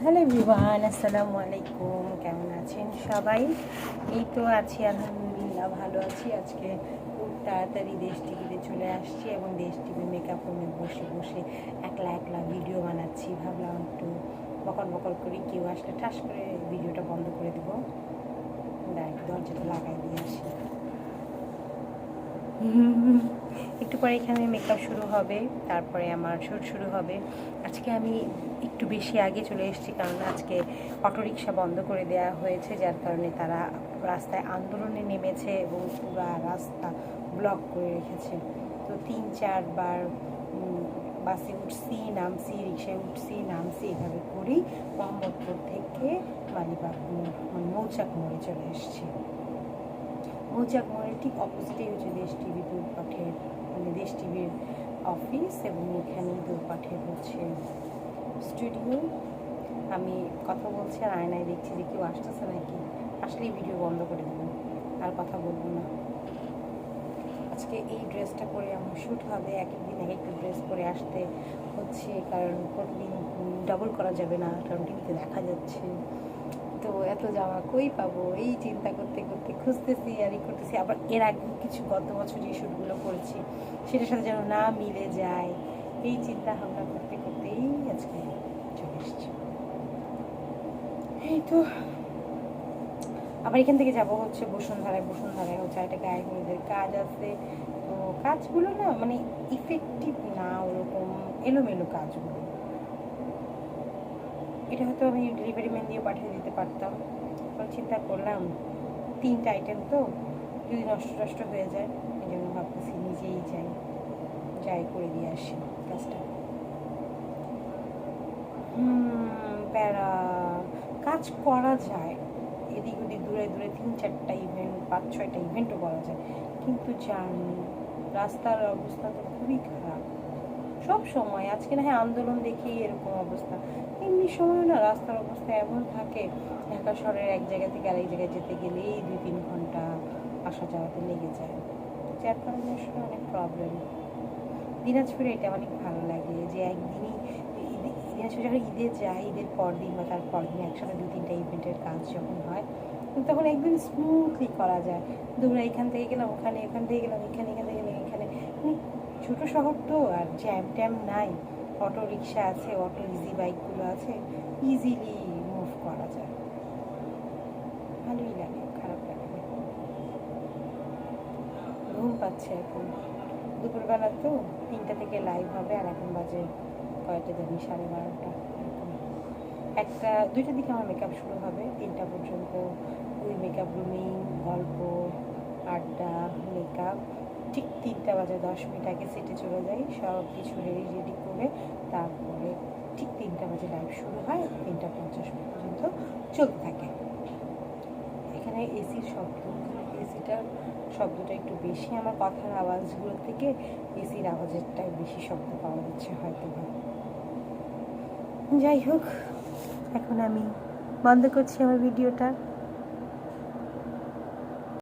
Hello Vivaan আসসালামু আলাইকুম। কেমন আছেন সবাই? এই তো আছি, আলহামদুলিল্লাহ, ভালো আছি। আজকে খুব তাড়াতাড়ি দেশ টিভিতে চলে আসছি এবং দেশ টিভি মেকআপ রুমে বসে বসে একলা একলা ভিডিও বানাচ্ছি। ভাবলাম একটু বকর বকর করি, কেউ আসলে ঠাস করে ভিডিওটা বন্ধ করে দেবো। দেখ দরজাটা লাগাই দিয়ে আসি। একটু পরে এখানে মেকআপ শুরু হবে, তারপরে আমার শ্যুট শুরু হবে। আজকে আমি একটু বেশি আগে চলে এসেছি কারণ আজকে অটোরিকশা বন্ধ করে দেওয়া হয়েছে, যার কারণে তারা রাস্তায় আন্দোলনে নেমেছে এবং পুরো রাস্তা ব্লক করে রেখেছে। তো তিন, চারবার বাসে উঠছি, নামছি রিক্সায় উঠছি, নামছি, এভাবে করেই মোহাম্মদপুর থেকে মালিবাগ মানে মৌচাক মোড়ে চলে এসেছি। মৌচাক মোড়ের ঠিক অপোজিটেই হচ্ছে দেশ টিভি দূরপাঠের অফিস এবং এখানেই দূরপাঠের হচ্ছে স্টুডিও আমি কথা বলছি আর আয়নায় দেখছি যে কেউ আসতেছে নাকি? আসলেই ভিডিও বন্ধ করে দেবো আর কথা বলব না। আজকে এই ড্রেসটা পরে আমার শ্যুট হবে এক এক দিন এক একটা ড্রেস পরে আসতে হচ্ছে, কারণ প্রতিদিন ডাবল করা যাবে না, কারণ টিভিতে দেখা যাচ্ছে। তো এত জামা কই পাবো? এই চিন্তা করতে করতে খুঁজতেছি, আর ই করতেছি। আবার এর আগে কিছু গত বছর যে শ্যুটগুলো করেছি, সেটার সাথে যেন না মিলে যায়। এই চিন্তা ভাবনা করতে করতেই আজকে চলে এসছি। এই তো। আবার এখান থেকে যাব হচ্ছে বসুন্ধরায়। বসুন্ধরায় হচ্ছে আর একটা গায়ে হলুদের কাজ আছে। তো কাজগুলো না মানে ইফেক্টিভ না ওরকম এলোমেলো কাজগুলো। এটা হয়তো আমি ডেলিভারি ম্যান দিয়ে পাঠিয়ে দিতে পারতাম। তখন চিন্তা করলাম, তিনটা আইটেম তো যদি নষ্ট নষ্ট হয়ে যায়, এই জন্য ভাবতেছি নিজেই যাই যাই করে দিয়ে আসি কাজটা। প্যারা কাজ করা যায়। এদিক ওদিক দূরে দূরে তিন চারটা ইভেন্ট পাঁচ ছয়টা ইভেন্টও করা যায়। কিন্তু জার্নি রাস্তার অবস্থা তো খুবই খারাপ। সব সময়। আজকে না হয় আন্দোলন দেখেই এরকম অবস্থা। এমনি সময় না রাস্তার অবস্থা এমন থাকে, ঢাকা শহরের এক জায়গা থেকে আরেক জায়গায় যেতে গেলেই দুই তিন ঘণ্টা আসা যাওয়াতে লেগে যায়। যার কারণে আসলে অনেক প্রবলেম দিনাজপুরে এটা অনেক ভালো লাগে যে একদিনই দিনাজপুরে যখন ঈদে যায়, ঈদের পর দিন বা তার পর দিন একসাথে দু তিনটা ইভেন্টের কাজ যখন হয়, তখন একদম স্মুথলি করা যায়। দূরে এখান থেকে গেলাম, ওখানে এখান থেকে গেলাম, এখানে এখান থেকে গেলাম, এখানে। মানে ছোটো শহর তো, আর জ্যাম ট্যাম নাই। অটো রিক্সা আছে, অটো ইজি বাইকগুলো আছে ইজিলি মুভ করা যায়। ভালোই লাগে, খারাপ লাগে ঘুম পাচ্ছে এখন। দুপুরবেলা তো তিনটা থেকে লাইভ হবে, আর এখন বাজে কয়টা জানি সাড়ে বারোটা। একটা, দুইটার দিকে আমার মেকআপ শুরু হবে, তিনটা পর্যন্ত। ওই মেকআপ রুমিং গল্প, আড্ডা মেকআপ ঠিক তিনটা বাজে, দশ মিনিট আগে সেটে চলে যাই, সব কিছু রেডি রেডি করে তারপরে ঠিক তিনটা বাজে লাইভ শুরু হয়, তিনটা পঞ্চাশ মিনিট পর্যন্ত চলতে থাকে। এখানে এসির শব্দ এসিটার শব্দটা একটু বেশি, আমার কথার আওয়াজগুলো থেকে এসির আওয়াজেরটাই বেশি শব্দ পাওয়া যাচ্ছে হয়তো যাই হোক, এখন আমি বন্ধ করছি আমার ভিডিওটা।